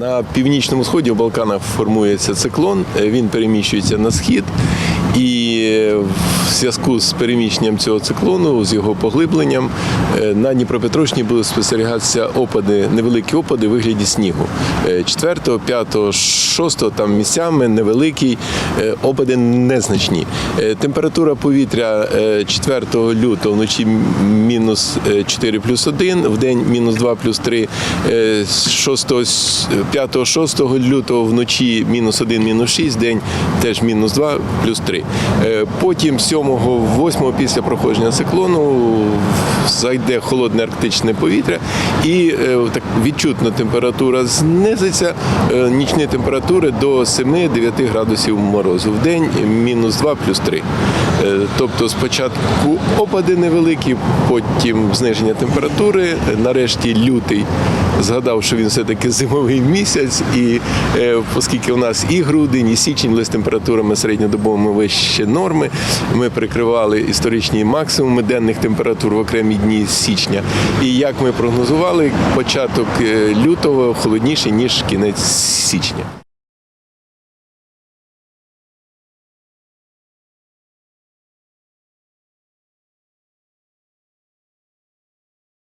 На північному сході Балканах формується циклон, е, він переміщується на схід. І зв'язку з переміщенням цього циклону, з його поглибленням, е, на Дніпропетровщині будуть спостерігатися опади, невеликі опади у вигляді снігу. 4, 5, 6 там місцями невеликі, е, опади незначні. Е, Температура повітря е, 4 лютого вночі мінус е, 4 плюс 1, в день мінус 2 плюс 3, 6, 5, 6 лютого вночі мінус 1, мінус 6, день теж мінус 2 плюс 3. Е, Потім 7, 8 після проходження циклону зайде холодне арктичне повітря і е, так відчутно температура знизиться, е, нічні температури до 7-9 градусів морозу. В день мінус 2 плюс 3. Е, Тобто спочатку опади невеликі, потім зниження температури, нарешті лютий згадав, що він все-таки зимовий місяць, і е, оскільки у нас і грудень, і січень з температурами середньодобовими вище норми, ми прикривали історичні максимуми денних температур в окремі дні січня. І як ми прогнозували, початок е, лютого холодніший ніж кінець січня.